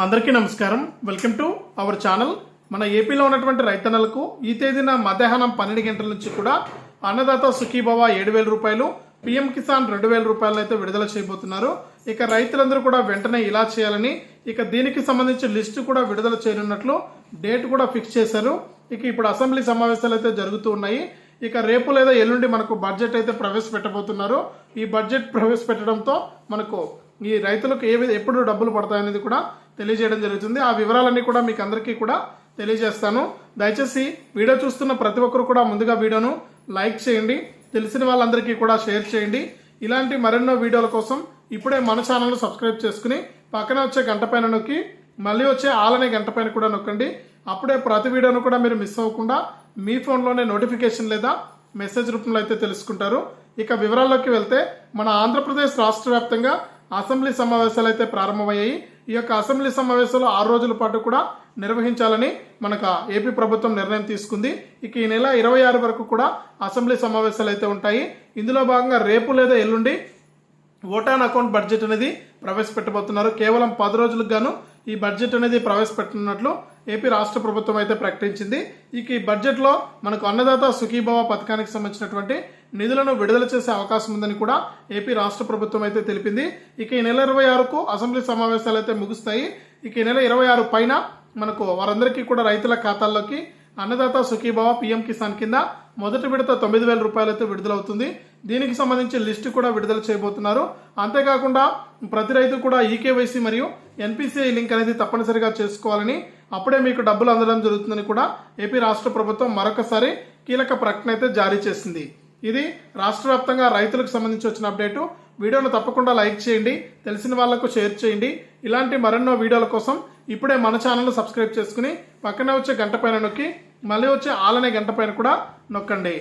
అందరికీ నమస్కారం. Welcome to our channel మన ఏపీలో ఉన్నటువంటి రైతన్నలకు ఈ తేదీన మధ్యాహ్నం పన్నెండు గంటల నుంచి కూడా అన్నదాత సుఖీభవ ఏడు వేల రూపాయలు పిఎం కిసాన్ రెండు వేల రూపాయలను అయితే విడుదల చేయబోతున్నారు. ఇక రైతులందరూ కూడా వెంటనే ఇలా చేయాలని ఇక దీనికి సంబంధించి లిస్టు కూడా విడుదల చేయనున్నట్లు డేట్ కూడా ఫిక్స్ చేశారు. ఇక ఇప్పుడు అసెంబ్లీ సమావేశాలు అయితే జరుగుతూ ఉన్నాయి. ఇక రేపు లేదా ఎల్లుండి మనకు బడ్జెట్ అయితే ప్రవేశపెట్టబోతున్నారు. ఈ బడ్జెట్ ప్రవేశపెట్టడంతో మనకు ఈ రైతులకు ఏ విధ- ఎప్పుడు డబ్బులు పడతాయనేది కూడా తెలియజేయడం జరుగుతుంది. ఆ వివరాలన్నీ కూడా మీకు అందరికీ కూడా తెలియజేస్తాను. దయచేసి వీడియో చూస్తున్న ప్రతి ఒక్కరు కూడా ముందుగా వీడియోను లైక్ చేయండి. తెలిసిన వాళ్ళందరికీ కూడా షేర్ చేయండి. ఇలాంటి మరెన్నో వీడియోల కోసం ఇప్పుడే మన ఛానల్ను సబ్స్క్రైబ్ చేసుకుని పక్కనే వచ్చే గంట పైన నొక్కి మళ్ళీ వచ్చే ఆలనే గంట పైన కూడా నొక్కండి. అప్పుడే ప్రతి వీడియోను కూడా మీరు మిస్ అవ్వకుండా మీ ఫోన్లోనే నోటిఫికేషన్ లేదా మెసేజ్ రూపంలో అయితే తెలుసుకుంటారు. ఇక వివరాల్లోకి వెళ్తే మన ఆంధ్రప్రదేశ్ రాష్ట్ర వ్యాప్తంగా అసెంబ్లీ సమావేశాలు అయితే ప్రారంభమయ్యాయి. ఈ యొక్క అసెంబ్లీ సమావేశాలు ఆరు రోజుల పాటు కూడా నిర్వహించాలని మనకు ఏపీ ప్రభుత్వం నిర్ణయం తీసుకుంది. ఇక ఈ నెల ఇరవై ఆరు వరకు కూడా అసెంబ్లీ సమావేశాలు అయితే ఉంటాయి. ఇందులో భాగంగా రేపు లేదా ఎల్లుండి ఓటాన్ అకౌంట్ బడ్జెట్ అనేది ప్రవేశపెట్టబోతున్నారు. కేవలం పది రోజులకు గాను ఈ బడ్జెట్ అనేది ప్రవేశపెట్టనున్నట్లు ఏపీ రాష్ట్ర ప్రభుత్వం అయితే ప్రకటించింది. ఇక ఈ బడ్జెట్లో మనకు అన్నదాత సుఖీభవ పథకానికి సంబంధించినటువంటి నిధులను విడుదల చేసే అవకాశం ఉందని కూడా ఏపీ రాష్ట్ర ప్రభుత్వం అయితే తెలిపింది. ఇక ఈ నెల ఇరవై ఆరుకు అసెంబ్లీ సమావేశాలు అయితే ముగుస్తాయి. ఇక ఈ నెల ఇరవై ఆరు పైన మనకు వారందరికీ కూడా రైతుల ఖాతాల్లోకి అన్నదాత సుఖీభవ పీఎం కిసాన్ కింద మొదటి విడత తొమ్మిది వేల రూపాయలైతే విడుదలవుతుంది. దీనికి సంబంధించి లిస్టు కూడా విడుదల చేయబోతున్నారు. అంతేకాకుండా ప్రతి రైతు కూడా ఈకేవైసీ మరియు ఎన్పిసిఐ లింక్ అనేది తప్పనిసరిగా చేసుకోవాలని అప్పుడే మీకు డబ్బులు అందడం జరుగుతుందని కూడా ఏపీ రాష్ట్ర ప్రభుత్వం మరొకసారి కీలక ప్రకటన అయితే జారీ చేసింది. ఇది రాష్ట్ర వ్యాప్తంగా రైతులకు సంబంధించి వచ్చిన అప్డేటు. వీడియోను తప్పకుండా లైక్ చేయండి తెలిసిన వాళ్ళకు షేర్ చేయండి. ఇలాంటి మరెన్నో వీడియోల కోసం ఇప్పుడే మన ఛానల్ సబ్స్క్రైబ్ చేసుకుని పక్కనే వచ్చే గంట పైన నొక్కి మళ్ళీ వచ్చే ఆలనే గంట పైన కూడా నొక్కండి.